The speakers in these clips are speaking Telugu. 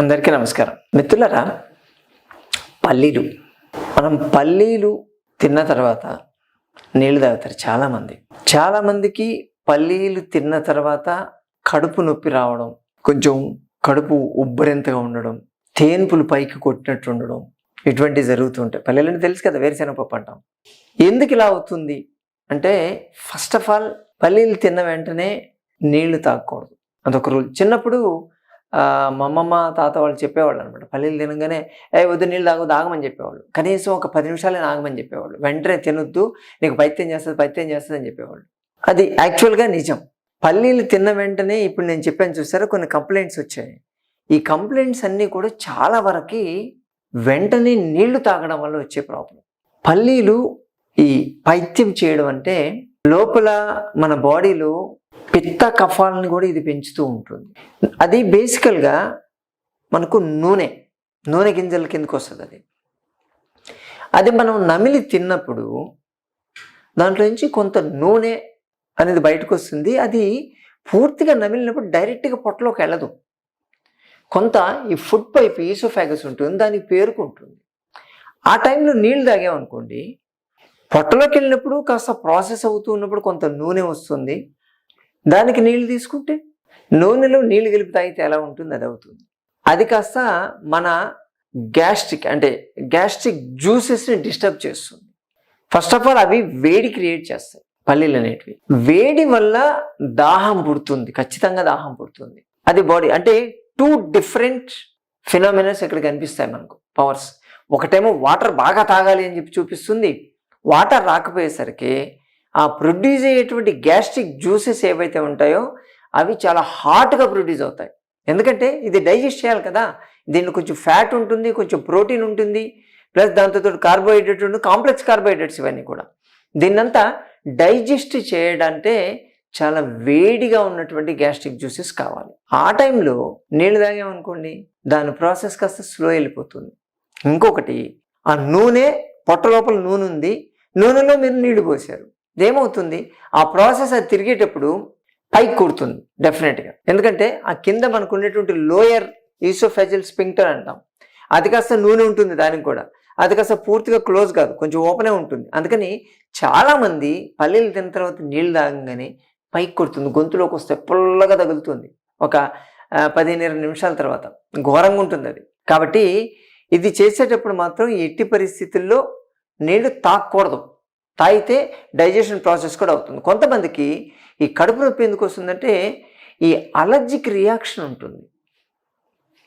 అందరికీ నమస్కారం. మిత్రులరా పల్లీలు. మనం పల్లీలు తిన్న తర్వాత నీళ్ళు తాగుతారు చాలామంది. చాలామందికి పల్లీలు తిన్న తర్వాత కడుపు నొప్పి రావడం కొంచెం కడుపు ఉబ్బరింతగా ఉండడం తేన్పులు పైకి కొట్టినట్టు ఉండడం ఇటువంటివి జరుగుతుంటాయి పల్లీలని తెలుసు కదా వేరుశెనగపప్పు అంటాం. ఎందుకు ఇలా అవుతుంది అంటే ఫస్ట్ ఆఫ్ ఆల్ పల్లీలు తిన్న వెంటనే నీళ్ళు తాగకూడదు. అదొక రూల్ చిన్నప్పుడు మా అమ్మమ్మ తాత వాళ్ళు చెప్పేవాళ్ళు అనమాట పల్లీలు తినగానే ఏ వద్దు నీళ్ళు తాగు తాగమని చెప్పేవాళ్ళు. కనీసం ఒక పది నిమిషాలే ఆగమని చెప్పేవాళ్ళు. వెంటనే తినొద్దు నీకు పైత్యం చేస్తుంది పైత్యం చేస్తుంది అని చెప్పేవాళ్ళు. అది యాక్చువల్గా నిజం. పల్లీలు తిన్న వెంటనే ఇప్పుడు నేను చెప్పాను చూసారా కొన్ని కంప్లైంట్స్ వచ్చాయి. ఈ కంప్లైంట్స్ అన్నీ కూడా చాలా వరకు వెంటనే నీళ్ళు తాగడం వల్ల వచ్చే ప్రాబ్లం పల్లీలు ఈ పైత్యం చేయడం అంటే లోపల మన బాడీలో పిత్త కఫాలను కూడా ఇది పెంచుతూ ఉంటుంది. అది బేసికల్గా మనకు నూనె నూనె గింజల కిందకు వస్తుంది అది. అది మనం నమిలి తిన్నప్పుడు దాంట్లో నుంచి కొంత నూనె అనేది బయటకు వస్తుంది. అది పూర్తిగా నమిలినప్పుడు డైరెక్ట్గా పొట్టలోకి వెళ్ళదు. కొంత ఈ ఫుడ్ పైప్ ఈసోఫాగస్ ఉంటుంది దానికి పేరుకుంటుంది. ఆ టైంలో నీళ్ళు తాగామనుకోండి పొట్టలోకి వెళ్ళినప్పుడు కాస్త ప్రాసెస్ అవుతూ ఉన్నప్పుడు కొంత నూనె వస్తుంది. దానికి నీళ్ళు తీసుకుంటే? నూనెలో నీళ్ళు కలిపి తాగితే ఎలా ఉంటుంది? అది అవుతుంది. అది కాస్త మన గ్యాస్ట్రిక్ అంటే గ్యాస్ట్రిక్ జ్యూసెస్ని డిస్టర్బ్ చేస్తుంది. ఫస్ట్ ఆఫ్ ఆల్ అవి వేడి క్రియేట్ చేస్తాయి పల్లీలు అనేటివి. వేడి వల్ల దాహం పుడుతుంది ఖచ్చితంగా దాహం పుడుతుంది. అది బాడీ అంటే టూ డిఫరెంట్ ఫినామినస్ ఇక్కడ కనిపిస్తాయి మనకు పవర్స్. ఒకటేమో వాటర్ బాగా తాగాలి అని చెప్పి చూపిస్తుంది వాటర్ రాకపోయేసరికి ఆ ప్రొడ్యూస్ అయ్యేటువంటి గ్యాస్ట్రిక్ జ్యూసెస్ ఏవైతే ఉంటాయో అవి చాలా హాట్గా ప్రొడ్యూస్ అవుతాయి. ఎందుకంటే ఇది డైజెస్ట్ చేయాలి కదా. దీనిలో కొంచెం ఫ్యాట్ ఉంటుంది కొంచెం ప్రోటీన్ ఉంటుంది ప్లస్ దాంతో కార్బోహైడ్రేట్ ఉంటుంది కాంప్లెక్స్ కార్బోహైడ్రేట్స్ ఇవన్నీ కూడా. దీన్నంతా డైజెస్ట్ చేయడంటే చాలా వేడిగా ఉన్నటువంటి గ్యాస్ట్రిక్ జ్యూసెస్ కావాలి. ఆ టైంలో నీళ్ళు తాగామనుకోండి దాని ప్రాసెస్ కాస్త స్లో వెళ్ళిపోతుంది. ఇంకొకటి ఆ నూనె పొట్ట లోపల నూనె ఉంది. నూనెలో మీరు నీళ్ళు పోసారు. ఏమవుతుంది? ఆ ప్రాసెస్ అది తిరిగేటప్పుడు పైకి కూడుతుంది డెఫినెట్గా. ఎందుకంటే ఆ కింద మనకు ఉండేటువంటి లోయర్ ఈసోఫెజల్ స్పింక్టర్ అంటాం. అది కాస్త నూనె ఉంటుంది దానికి కూడా. అది కాస్త పూర్తిగా క్లోజ్ కాదు కొంచెం ఓపెనే ఉంటుంది. అందుకని చాలామంది పల్లీలు తిన్న తర్వాత నీళ్ళు తాగంగానే పైకి కొడుతుంది గొంతులోకి వస్తే పుల్లగా తగులుతుంది. ఒక పదిహేను ఇరవై నిమిషాల తర్వాత. ఘోరంగా ఉంటుంది అది. కాబట్టి ఇది చేసేటప్పుడు మాత్రం ఎట్టి పరిస్థితుల్లో నీళ్ళు తాకూడదు. తాగితే డైజెషన్ ప్రాసెస్ కూడా అవుతుంది. కొంతమందికి ఈ కడుపు నొప్పి ఎందుకు వస్తుందంటే ఈ అలర్జిక్ రియాక్షన్ ఉంటుంది.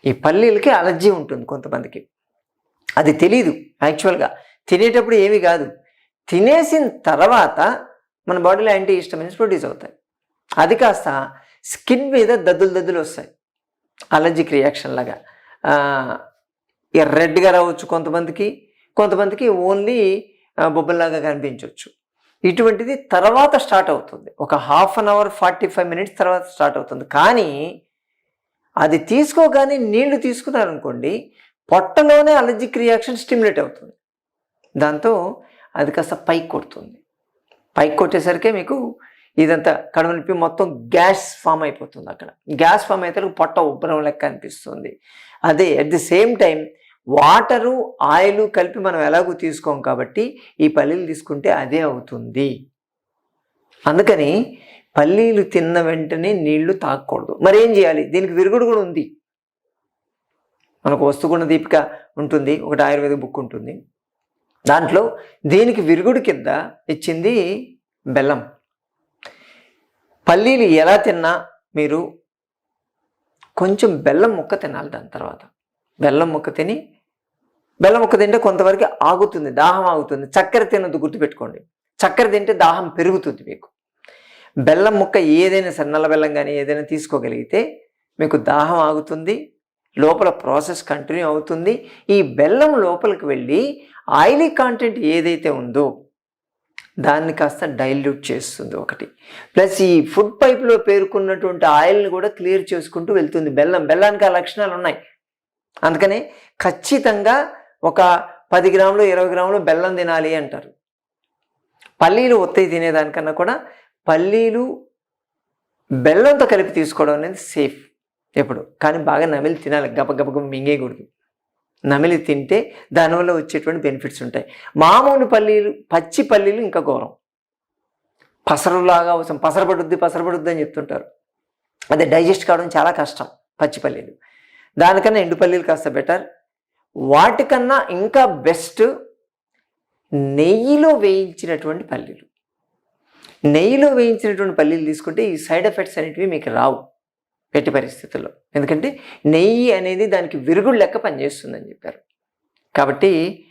ఈ పల్లీలకి అలర్జీ ఉంటుంది కొంతమందికి. అది తెలీదు యాక్చువల్గా. తినేటప్పుడు ఏమీ కాదు. తినేసిన తర్వాత మన బాడీలో యాంటీ హిస్టమిన్స్ ప్రొడ్యూస్ అవుతాయి. అది కాస్త స్కిన్ మీద దద్దులు దద్దులు వస్తాయి. అలర్జిక్ రియాక్షన్ లాగా. రెడ్గా రావచ్చు కొంతమందికి. కొంతమందికి ఓన్లీ బొబ్బల్లాగా కనిపించవచ్చు ఇటువంటిది తర్వాత స్టార్ట్ అవుతుంది. ఒక half an hour forty five minutes తర్వాత స్టార్ట్ అవుతుంది. కానీ అది తీసుకోగానే నీళ్ళు తీసుకున్నారనుకోండి పొట్టలోనే అలర్జిక్ రియాక్షన్ స్టిమ్యులేట్ అవుతుంది. దాంతో అది కాస్త పైకి కొడుతుంది. పైకి కొట్టేసరికి మీకు ఇదంతా కడుపు నొప్పి మొత్తం గ్యాస్ ఫామ్ అయిపోతుంది అక్కడ. గ్యాస్ ఫామ్ అయితే పొట్ట ఉబ్బరం లెక్క అనిపిస్తుంది. అదే at the same time water oil కలిపి మనం ఎలాగూ తీసుకోం కాబట్టి ఈ పల్లీలు తీసుకుంటే అదే అవుతుంది. అందుకని పల్లీలు తిన్న వెంటనే నీళ్ళు తాగకూడదు మరి ఏం చేయాలి? దీనికి విరుగుడు కూడా ఉంది. మనకు వస్తుగుణ దీపిక ఉంటుంది. ఒకటి ఆయుర్వేద బుక్ ఉంటుంది. దాంట్లో దీనికి విరుగుడు కింద ఇచ్చింది బెల్లం. పల్లీలు ఎలా తిన్నా మీరు కొంచెం బెల్లం ముక్క తినాలి దాని తర్వాత. బెల్లం ముక్క తిని బెల్లం ఒక్క తింటే కొంతవరకు ఆగుతుంది దాహం ఆగుతుంది. చక్కెర తినద్దు గుర్తుపెట్టుకోండి. చక్కెర తింటే దాహం పెరుగుతుంది మీకు. బెల్లం ముక్క ఏదైనా సరే నల్ల బెల్లం కానీ ఏదైనా తీసుకోగలిగితే మీకు దాహం ఆగుతుంది లోపల ప్రాసెస్ కంటిన్యూ అవుతుంది. ఈ బెల్లం లోపలికి వెళ్ళి ఆయిలీ కాంటెంట్ ఏదైతే ఉందో దాన్ని కాస్త డైల్యూట్ చేస్తుంది ఒకటి. ప్లస్ ఈ ఫుడ్ పైప్లో పేరుకున్నటువంటి ఆయిల్ని కూడా క్లియర్ చేసుకుంటూ వెళ్తుంది బెల్లం. బెల్లానికి ఆ లక్షణాలు ఉన్నాయి అందుకనే ఖచ్చితంగా ఒక పది గ్రాములు ఇరవై గ్రాములు బెల్లం తినాలి అంటారు. పల్లీలు ఒత్తి తినేదానికన్నా కూడా పల్లీలు బెల్లంతో కలిపి తీసుకోవడం అనేది సేఫ్ ఎప్పుడు. కానీ బాగా నమిలి తినాలి. గబ మింగేయకూడదు. నమిలి తింటే దానివల్ల వచ్చేటువంటి బెనిఫిట్స్ ఉంటాయి. మామూలు పల్లీలు పచ్చి పల్లీలు ఇంకా ఘోరం. పసరులాగా అవసరం పసరపడుద్ది పసరపడుద్ది అని చెప్తుంటారు. అదే డైజెస్ట్ కావడం చాలా కష్టం పచ్చి పల్లీలు. దానికన్నా ఎండు పల్లీలు కాస్త బెటర్ వాటికన్నా ఇంకా బెస్ట్ నెయ్యిలో వేయించినటువంటి పల్లీలు. నెయ్యిలో వేయించినటువంటి పల్లీలు తీసుకుంటే ఈ సైడ్ ఎఫెక్ట్స్ అనేటివి మీకు రావు ఎట్టి పరిస్థితుల్లో. ఎందుకంటే నెయ్యి అనేది దానికి విరుగుడు లెక్క పనిచేస్తుందని చెప్పారు. కాబట్టి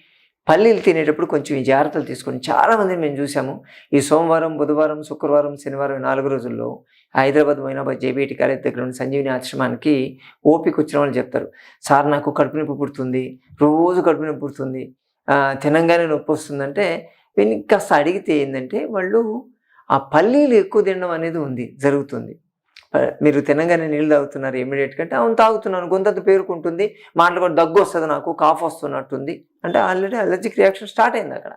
పల్లీలు తినేటప్పుడు కొంచెం ఈ జాగ్రత్తలు తీసుకొని చాలామంది మేము చూసాము. ఈ సోమవారం బుధవారం శుక్రవారం శనివారం నాలుగు రోజుల్లో హైదరాబాద్ మైనాబాద్ జేబీటీ కాలేజ్ దగ్గర ఉన్న సంజీవిని ఆశ్రమానికి ఓపిక వచ్చిన వాళ్ళు చెప్తారు. సార్ నాకు కడుపు నొప్పి పుడుతుంది. రోజు కడుపు నొప్పి పుడుతుంది. తినంగానే నొప్పి వస్తుందంటే వీళ్ళని కాస్త అడిగితే ఏంటంటే వాళ్ళు ఆ పల్లీలు ఎక్కువ తినడం అనేది ఉంది జరుగుతుంది. మీరు తినగానే నీళ్ళు తాగుతున్నారు ఇమీడియట్గా అంటే అవును తాగుతున్నాను గొంతంత పేరుకుంటుంది మాటలు కూడా దగ్గు వస్తుంది నాకు కాఫ్ వస్తున్నట్టుంది. అంటే ఆల్రెడీ అలర్జిక్ రియాక్షన్ స్టార్ట్ అయింది అక్కడ.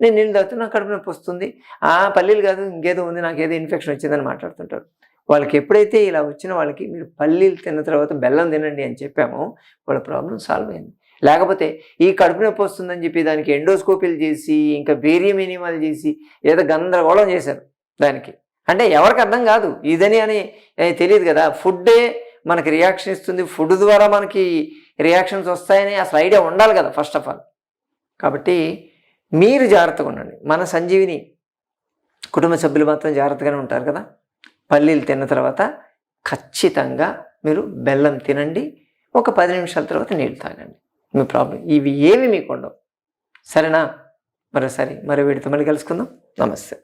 నేను నీళ్ళు తాగుతున్నా నాకు కడుపు నొప్పి వస్తుంది. ఆ పల్లీలు కాదు ఇంకేదో ఉంది నాకు ఏదో ఇన్ఫెక్షన్ వచ్చిందని మాట్లాడుతుంటారు. వాళ్ళకి ఎప్పుడైతే ఇలా వచ్చిన వాళ్ళకి మీరు పల్లీలు తిన్న తర్వాత బెల్లం తినండి అని చెప్పామో వాళ్ళ ప్రాబ్లం సాల్వ్ అయింది. లేకపోతే ఈ కడుపు నొప్పి వస్తుందని చెప్పి దానికి ఎండోస్కోపీలు చేసి ఇంకా బేరియం ఎనిమాలు చేసి ఏదో గందరగోళం చేశారు దానికి. అంటే ఎవరికి అర్థం కాదు. ఇదని అని తెలియదు కదా. ఫుడ్డే మనకి రియాక్షన్ ఇస్తుంది. ఫుడ్ ద్వారా మనకి రియాక్షన్స్ వస్తాయని అసలు ఐడియా ఉండాలి కదా ఫస్ట్ ఆఫ్ ఆల్ కాబట్టి మీరు జాగ్రత్తగా ఉండండి. మన సంజీవిని కుటుంబ సభ్యులు మాత్రం జాగ్రత్తగానే ఉంటారు కదా. పల్లీలు తిన్న తర్వాత ఖచ్చితంగా మీరు బెల్లం తినండి. ఒక పది నిమిషాల తర్వాత నీళ్ళు తాగండి. మీ ప్రాబ్లం ఇవి ఏవి మీకు ఉండవు. సరేనా? మరోసారి మరో వీడితో మళ్ళీ కలుసుకుందాం. నమస్తే.